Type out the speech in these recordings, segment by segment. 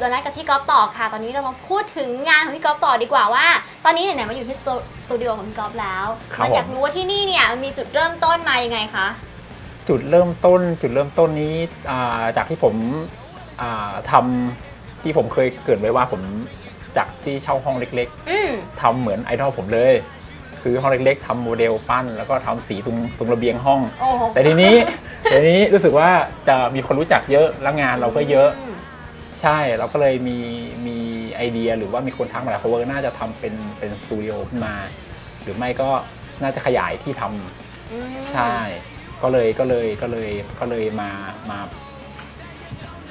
ตัวนัดกับพี่ก๊อฟต่อค่ะ ตอนนี้เรามาพูดถึงงานของพี่ก๊อฟต่อดีกว่าว่า ตอนนี้ไหนๆมาอยู่ที่สตูสตูดิโอของพี่ก๊อฟแล้วครับมันอยากผม รู้ว่าที่นี่เนี่ยมันมีจุดเริ่มต้นมายังไงคะ จุดเริ่มต้นจุดเริ่มต้นนี้อ่าจากที่ผมอ่าทำที่ผมเคยเกริดไว้ว่าผมจากที่เช่าห้องเล็ก อืมๆทำเหมือนไอดอลผมเลย คือห้องเล็กๆทำโมเดลปั้น แล้วก็ทำสีตรงตรงระเบียงห้อง โอ้โหแต่ทีนี้ ทีนี้รู้สึกว่าจะมีคนรู้จักเยอะแล้วงานเราก็เยอะม ใช่เราก็เลยมีมีไอเดียหรือว่ามีคนทักมาแล้วเขาว่าน่าจะทำเป็นเป็นสตูดิโอขึ้นมา หรือไม่ก็น่าจะขยายที่ทำอืมใช่ ก็เลยก็เลยก็เลยก็เลยมามา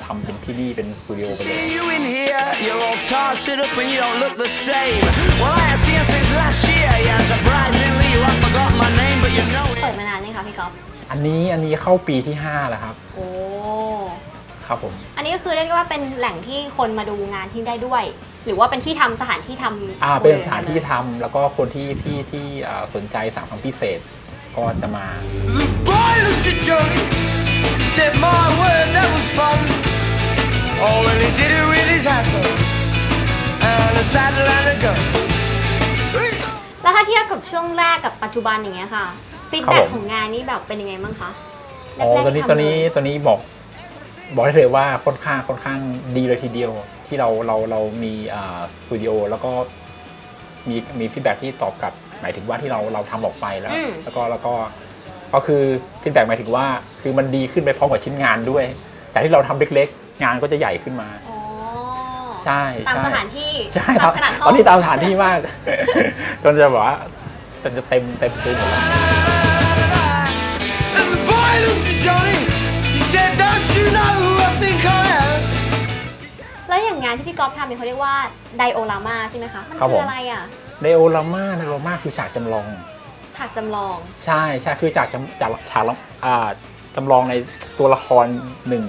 ทำเป็นที่นี่เป็นสตูดิโอไปเลย Seeing you in here, you're all tortured up and you don't look the same. Well, I have seen you since last year, yeah. Surprisingly, you have forgotten my name, but you know it. เปิดมานานยังคะพี่ก๊อฟอันนี้อันนี้เข้าปีที่ 5 แล้วครับ โอ้ ครับผม อันนี้ก็คือเรียกได้ว่าเป็นแหล่งที่คนมาดูงานที่ได้ด้วย หรือว่าเป็นที่ทำสถานที่ทำอ่าเป็นโมดลสถานที่ทำแล้วก็คนที่ที่ที่อ่าสนใจสั่งทำพิเศษก็จะมา The boy looked at Johnny, said, My word, that was fun. Oh, and he did it with his hat on, and a saddle and a gun. He's all- แล้วถ้าเทียบกับช่วงแรกกับปัจจุบันอย่างเงี้ยค่ะฟีดครับแบ็ผมของงานนี้แบบเป็นยังไงบ้างคะอ๋อแรกๆตอนนี้ที่ตอนทำนี้เลยตอนนี้บอก บอกได้เลยว่าค่อนข้างค่อนข้างดีเลยทีเดียว ที่เราเราเรามีอ่าสตูดิโอแล้วก็มีมีฟีดแบ็ที่ตอบกลับหมายถึงว่าที่เราเราทำออกไปแล้ว อืม แล้วก็แล้วก็ก็คือฟีดแบ็หมายถึงว่าคือมันดีขึ้นไปพร้อมกับชิ้นงานด้วย แต่ที่เราทำเล็กๆ งานก็จะใหญ่ขึ้นมา อ๋อใช่ตามใช่ สถานที่ใช่คตารัมบขนาดห้ตอองนนี้ตามสถานที่มาก จนจะบอกว่าจนจะเต็มเต็มตัวหมดแล้ว ที่พี่ก๊อฟทำเนี่ยเขาเรียกว่าไดโอรามาใช่ไหมคะ มันครับคืผอม อะไรอะ ไดโอรามาไดโอรามาคือฉากจำลอง ฉากจำลอง ใช่ใช่คือจากจำจากฉากละอ่าจำลองในตัวละครหนึ่ง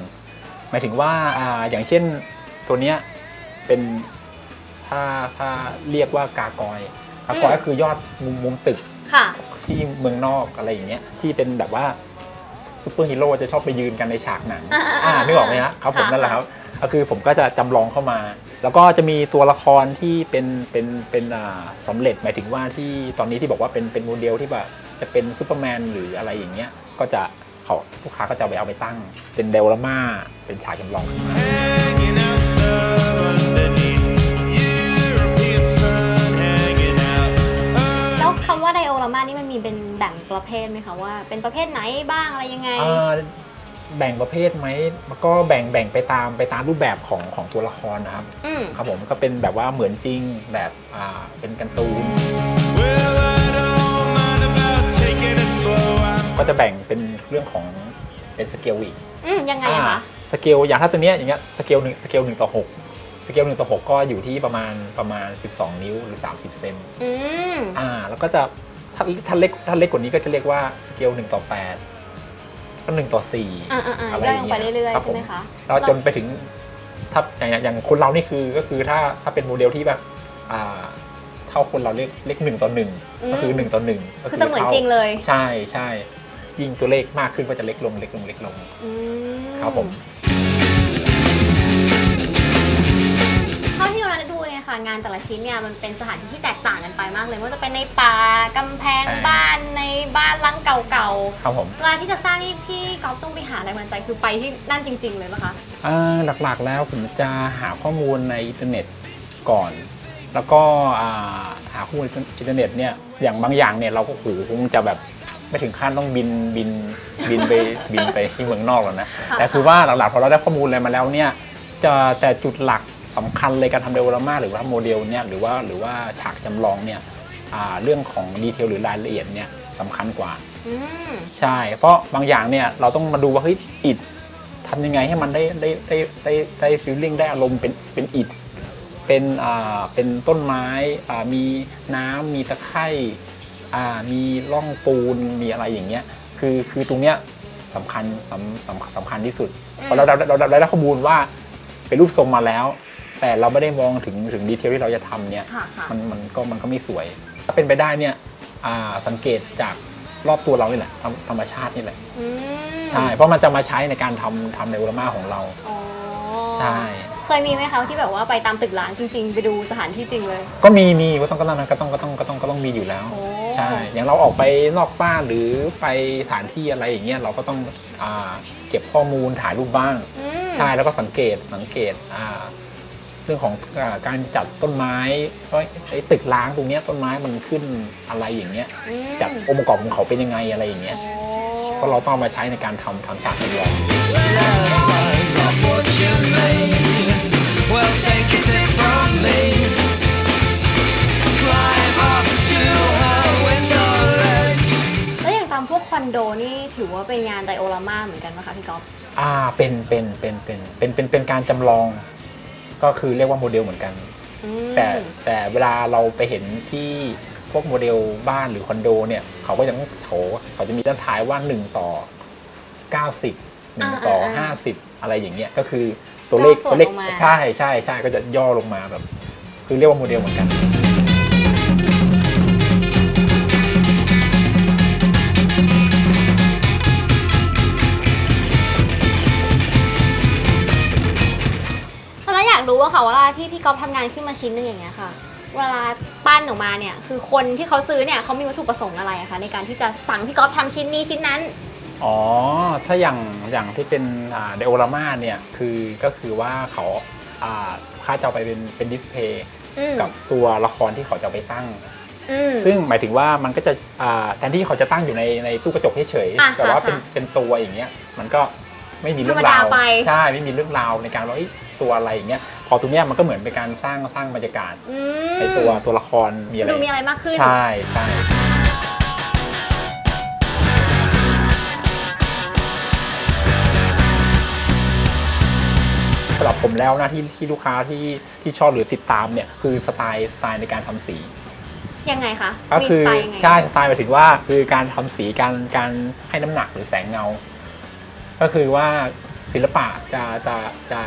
หมายถึงว่าอ่าอย่างเช่นตัวเนี้ยเป็นถ้าถ้าเรียกว่ากากอยกากอยอืม ก็คือยอดมุมมุมตึกค่ะ ที่เมืองนอกอะไรอย่างเงี้ยที่เป็นแบบว่าซูเปอร์ฮีโร่จะชอบไปยืนกันในฉากหนังอ่าๆๆอ่านึกออกไหมฮะครับผมค่ะนั่นแหละครับ ก็คือผมก็จะจำลองเข้ามา แล้วก็จะมีตัวละครที่เป็นเป็นเป็นอ่าสำเร็จหมายถึงว่าที่ตอนนี้ที่บอกว่าเป็นเป็นโมเดลที่แบบจะเป็นซูเปอร์แมนหรืออะไรอย่างเงี้ยก็จะเขาลูกค้าก็จะเอาไปเอาไปตั้ง เป็นเดลลาม่าเป็นฉากจำลองขึ้นมา Hanging out some underneath European sun, hanging out. แล้วคำว่าไดโอรามานี่มันมีเป็นแบ่งประเภทไหมคะว่า เป็นประเภทไหนบ้างอะไรยังไง อ่า แบ่งประเภทไหมมันก็แบ่งแบ่งไปตามไปตามรูปแบบของของตัวละครนะครับอืมครับผมก็เป็นแบบว่าเหมือนจริงแบบอ่าเป็นการ์ตูน Well, I don't mind about taking it slow. I'm ก็จะแบ่งเป็นเรื่องของเป็นสเกลอีกอืมยังไงอะคะสเกลอย่างถ้าตัวเนี้ยอย่างเงี้ยสเกลหนึ่งสเกลหนึ่งต่อหกสเกลหนึ่งต่อหกก็อยู่ที่ประมาณประมาณ 12 นิ้วหรือ 30 เซน อืมอ่าแล้วก็จะถ้าถ้าเล็กถ้าเล็กกว่านี้ก็จะเรียกว่าสเกลหนึ่งต่อแปด ก็หนึ่งต่อสี่อ่าอ่าอ่าอะไรย่อยลงไปอย่างเงี้ยเรื่อยครับๆใช่ไหมผมคะแล้วจนไปถึงถ้าอย่างอย่างอย่างคนเรานี่คือก็คือถ้าถ้าเป็นโมเดลที่แบบอ่าเท่าคนเราเลขเลขหนึ่งต่อหนึ่งก็คือหนึ่งต่อหนึ่งก็คือเสมือนจริงเลย ใช่ใช่ยิ่งตัวเลขมากขึ้นก็จะเล็กลงเล็กลงเล็กลงอืมครับผม ค่ะงานแต่ละชิ้นเนี่ยมันเป็นสถานที่ที่แตกต่างกันไปมากเลยไม่ว่าจะเป็นในป่ากำแพงบ้านในบ้านหลังเก่าครับผม ๆเวลาที่จะสร้างนี่พี่ก๊อฟต้องไปหาแรงบันดาลใจคือไปที่นั่นจริง ๆ เลยปะคะอ่าหลักๆแล้วผมจะหาข้อมูลในอินเทอร์เน็ตก่อน แล้วก็อ่าหาข้อมูลอินเทอร์เน็ตเนี่ยอย่างบางอย่างเนี่ยเราก็โหคงจะแบบไม่ถึงขั้นต้องบินบินบินไป บินไปที่เมืองนอกหรอกนะค่ะแต่คือว่าหลักๆพอเราได้ข้อมูลอะไรมาแล้วเนี่ยจะแต่จุดหลัก สำคัญเลยการทำเดเวลมาหรือว่าโมเดลเนี่ยหรือว่าหรือว่าฉากจำลองเนี่ยอ่าเรื่องของดีเทลหรือรายละเอียดเนี่ยสำคัญกว่าอืมใช่ เพราะบางอย่างเนี่ยเราต้องมาดูว่าเฮ้ยอิฐทำยังไงให้มันได้ได้ได้ได้ได้ฟีลลิ่งได้อารมณ์เป็นเป็นอิฐเป็นอ่าเป็นต้นไม้อ่ามีน้ำมีตะไคร่อ่ามีร่องปูนมีอะไรอย่างเงี้ยคือคือตรงเนี้ยสำคัญสำสำสำคัญที่สุดอืมพอเราเราเราเราได้ข้อมูลว่าเป็นรูปทรงมาแล้ว แต่เราไม่ได้มองถึงถึงดีเทลที่เราจะทำเนี่ยค่ะค่ะมันมันก็มันก็ไม่สวย ถ้าเป็นไปได้เนี่ยอ่าสังเกตจากรอบตัวเรานี่แหละธรรมธรรมชาตินี่แหละอืมใช่เพราะมันจะมาใช้ในการทำทำในอุลามาของเราอ๋อใช่เคยมีไหมคะที่แบบว่าไปตามตึกร้างจริงๆ ไปดูสถานที่จริงเลย ก็มีมีก็ต้องก็ต้องก็ต้องก็ต้องก็ต้องก็ต้องมีอยู่แล้วโอ้ใช่ อย่างเราออกไปนอกบ้านหรือไปสถานที่อะไรอย่างเงี้ยเราก็ต้องอ่าเก็บข้อมูลถ่ายรูปบ้างอืมใช่แล้วก็สังเกตสังเกตอ่าเรื่องของอาการจัดต้นไม้เพราะไอ้ตึกล้างตรงเนี้ยต้นไม้มันขึ้นอะไรอย่างเงี้ยอืมจากองค์ประกอบของเขาเป็นยังไงอะไรอย่างเงี้ยโอ้ก็เราต้องเอามาใช้ในการทำทำฉากจำลอง Of what you made. Well, take it from me. Climb up to her window ledge. แล้วอย่างตามพวกคอนโดนี่ถือว่าเป็นงานไดโอรามาเหมือนกันไหมคะพี่ก๊อฟ อ่าเป็นเป็นเป็นเป็นเป็นเป็นเป็นการจำลอง ก็คือเรียกว่าโมเดลเหมือนกันอืมแต่แต่เวลาเราไปเห็นที่พวกโมเดลบ้านหรือคอนโดเนี่ย เขาก็ยังโถเขาจะมีด้านท้ายว่า1ต่อ 90 1ต่อ 50 อะไรอย่างเงี้ยก็คือตัวเลขตัวเลขใช่ใช่ใช่ก็จะย่อลงมาแบบ คือเรียกว่าโมเดลเหมือนกัน อนนั้นอยากรู้ว่าค่ะเวลาที่พี่ก๊อฟทำงานขึ้นมาชิ้นหนึงอย่างเงี้ยค่ะ เวลาปั้นออกมาเนี่ยคือคนที่เขาซื้อเนี่ยเขามีวัตถุประสงค์อะไรอะคะในการที่จะสั่งพี่ก๊อฟทำชิ้นนี้ชิ้นนั้น อ๋อ ถ้าอย่างอย่างที่เป็นเดโอรามาเนี่ยคือก็คือว่าเขาอ่าค่าจะเอาไปเป็นเป็นดิสเพย์อืมกับตัวละครที่เขาจะเอาไปตั้ง อืม ซึ่งหมายถึงว่ามันก็จะอ่าแทนที่เขาจะตั้งอยู่ในในตู้กระจกเฉยอะๆแต่ว่าค่ะเป็นค่ะเป็นตัวอย่างเงี้ยมันก็ไม่มีเรื่องธรรมดาราวไป ใช่ไม่มีเรื่องราวในการว่าเอ้ย ตัวอะไรอย่างเงี้ยพอตรงเนี้ยมันก็เหมือนเป็นการสร้างสร้างบรรยากาศอืมในตัวตัวละครมีอะไรดูมีอะไรมากขึ้น ใช่ใช่สำหรับผมแล้วนะที่ที่ลูกค้าที่ที่ชอบหรือติดตามเนี่ยคือสไตล์สไตล์ในการทำสี ยังไงคะก็มีคืสอไตล์ยังไงใช่สไตล์หมายถึงว่าคือการทำสีการการให้น้ำหนักหรือแสงเงา ก็คือว่าศิลปะจะจะจะ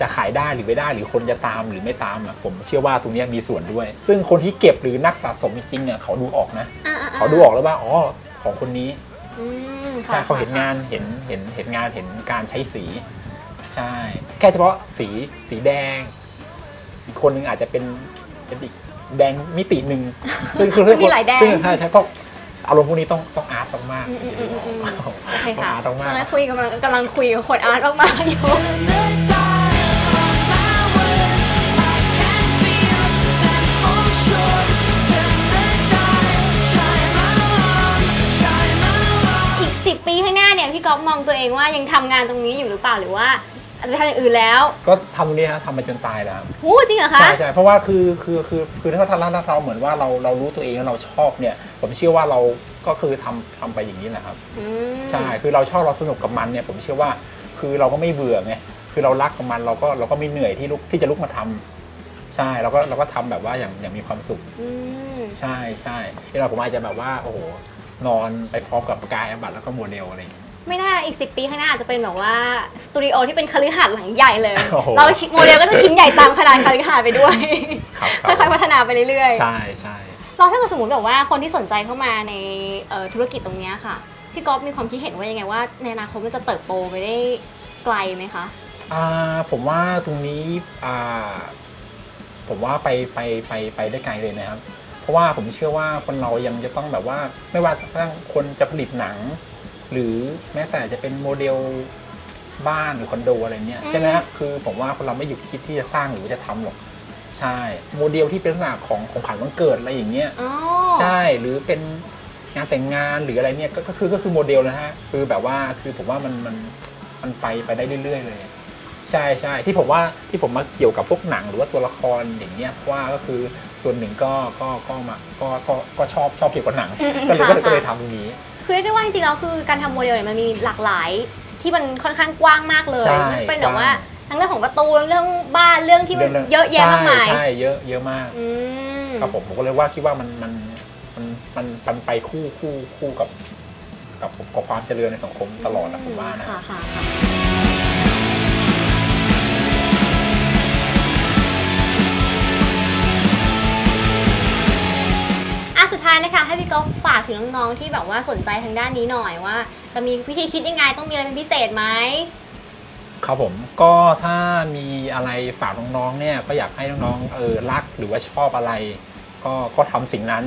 จะขายได้หรือไม่ได้หรือคนจะตามหรือไม่ตามอะผมเชื่อว่าตรงเนี้ยมีส่วนด้วย ซึ่งคนที่เก็บหรือนักสะสมจริงๆเนี่ยเขาดูออกนะอ่ๆๆเขาดูออกแล้วว่าอ๋อของคนนี้อืมค่ะใช่เขาเห็นงานเห็นเห็นเห็นงานเห็นการใช้สี ใช่ แค่เฉพาะสีสีแดง อีกคนหนึงอาจจะเป็นเป็นอีกแดงมิติหนึ่งซึ่งคือเรื่องมีหลายแดงซึ่งใช่ใช่เพราะอารมณ์พวกนี้ต้องต้องอาร์ตต้องมากอืมอืมอืมอืมต้องโอเคค่ะอาร์ตต้องตมาอนกนั้นคุยกำลังกำลังคุยกับคนอาร์ตมากๆอยู่ อฟมองตัวเองว่ายังทำงานตรงนี้อยู่หรือเปล่าหรือว่าอาจจะไปทำอย่างอื่นแล้วก็ทำตรงนี้ฮะทำมาจนตายแล้วครับหูจริงเหรอคะ ใช่ใช่เพราะว่าคือคือคือคือถ้าถ้าถ้าเราเหมือนว่าเราเรารู้ตัวเองแล้วเราชอบเนี่ย ผมเชื่อว่าเราก็คือทำทำไปอย่างนี้แหละครับ อืม ใช่คือเราชอบเราสนุกกับมันเนี่ยผมเชื่อว่าคือเราก็ไม่เบื่อไงคือเรารักกับมันเราก็เราก็ไม่เหนื่อยที่ลุกที่จะลุกมาทำใช่เราก็เราก็ทำแบบว่าอย่างอย่างมีความสุข อืม ใช่ใช่ที่เราผมอาจจะแบบว่าโอ้โหนอนไปพร้อมกับกายบัตรแล้วก็โมเดลอะไรอย่างเงี้ย ไม่น่าอีกสิปีข้างหน้าอาจจะเป็นแบบว่าสตูดิโอที่เป็นคฤหาสน์หลังใหญ่เลย โอ้โหเราชิโมเดลก็จะชิ้นใหญ่ตามขนาดคฤหาสน์ไปด้วย ครับค่อยๆพัฒนาไปเรื่อยๆใช่ใช่เราถ้าเกิดสมมติแบบว่าคนที่สนใจเข้ามาในเอ่อธุรกิจตรงเนี้ยค่ะ พี่ก๊อฟมีความคิดเห็นว่ายังไงว่าในอนาคตมันจะเติบโตไปได้ไกลไหมคะ อ่าผมว่าตรงนี้อ่าผมว่าไปไปไปไปได้ไกลเลยนะครับ เพราะว่าผมเชื่อว่าคนเรายังจะต้องแบบว่าไม่ว่าจะตั้งคนจะผลิตหนัง หรือแม้แต่จะเป็นโมเดลบ้านหรือคอนโดอะไรเนี้ยอืมใช่ไหมครับคือผมว่าคนเราไม่หยุดคิดที่จะสร้างหรือว่าจะทำหรอกใช่ โมเดลที่เป็นลักษณะของของขวัญวันเกิดอะไรอย่างเงี้ยอ๋อใช่หรือเป็นงานแต่งงานหรืออะไรเนี่ยก็ก็คือก็คือโมเดลนะฮะคือแบบว่าคือผมว่ามันมันมันไปไปได้เรื่อยๆ เลย ใช่ใช่ที่ผมว่าที่ผมมาเกี่ยวกับพวกหนังหรือว่าตัวละครอย่างเงี้ยเพราะว่าก็คือส่วนหนึ่งก็ก็ก็มาก็ก็ก็ชอบชอบเกี่ยวกับหนังอืมอืมก็เลยค่ะก็เลยก็เลยค่ะทำตรงนี้ คือเรียกได้ว่าจริงๆแล้วคือการทำโมเดลเนี่ยมันมีหลากหลายที่มันค่อนข้างกว้างมากเลยใช่มันเป็นแบบกว้างว่าทั้งเรื่องของการ์ตูนเรื่องบ้านเรื่องที่มันเยอะแยะมากมายใช่ใช่เยอะเยอะมากอืมครับผมผมก็เลยว่าคิดว่ามันมันมันมันมันไปคู่คู่คู่กับกับกับความเจริญในสังคมตลอดนะผมว่านะค่ะค่ะค่ะ ท้ายนะคะให้พี่ก๊อฟฝากถึงน้องๆที่แบบว่าสนใจทางด้านนี้หน่อยว่า จะมีวิธีคิดยังไงต้องมีอะไรเป็นพิเศษไหมครับผมก็ถ้ามีอะไรฝากน้องๆเนี่ยก็อยากให้น้องๆเออรักหรือว่าชอบอะไร ก็ก็ทำสิ่งนั้น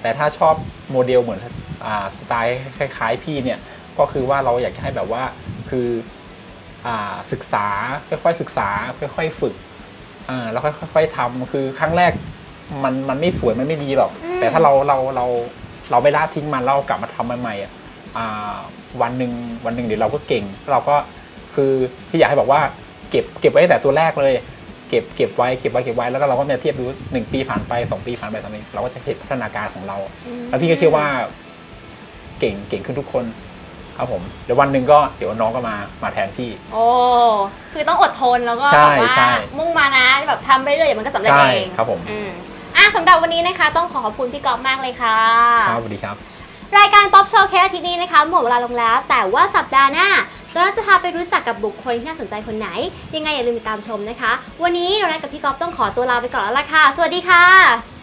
แต่ถ้าชอบโมเดลเหมือนอ่าสไตล์คล้ายๆพี่เนี่ยก็คือว่าเราอยากจะให้แบบว่าคืออ่าศึกษาค่อยๆศึกษาค่อยๆฝึกอ่าแล้วค่อยๆทำคือครั้งแรก มันมันไม่สวยมันไม่ดีหรอกอืมแต่ถ้าเราเราเราเราไม่ละทิ้งมันเรากลับมาทำมันใหม่อะอ่าวันหนึ่งวันหนึ่งเดี๋ยวเราก็เก่ง เราก็คือพี่อยากให้บอกว่าเก็บเก็บไว้ตั้งแต่ตัวแรกเลย เก็บเก็บไว้เก็บไว้เก็บไว้แล้วก็เราก็มาเทียบดูหนึ่งปีผ่านไปสองปีผ่านไปสามปีเราก็จะเห็นพัฒนาการของเรา แล้วพี่ก็เชื่อว่าเก่งเก่งขึ้นทุกคนครับผมเดี๋ยววันหนึ่งก็เดี๋ยวน้องก็มามาแทนพี่ โอ้คือต้องอดทนแล้วก็ใช่แบบว่าใช่มุ่งมานะแบบทำไปเรื่อยๆเดี๋ยวมันก็สำเร็จใช่เองครับผมอืมอะ สำหรับวันนี้นะคะ ต้องขอขอบคุณพี่ก๊อฟมากเลยค่ะ ครับสวัสดีครับ รายการป๊อปโชว์เคสอาทิตย์นี้นะคะ หมดเวลาลงแล้ว แต่ว่าสัปดาห์หน้าเราจะพาไปรู้จักกับบุคคลที่น่าสนใจคนไหน ยังไงอย่าลืมติดตามชมนะคะ วันนี้เราได้กับพี่ก๊อฟต้องขอตัวลาไปก่อนแล้วล่ะค่ะ สวัสดีค่ะ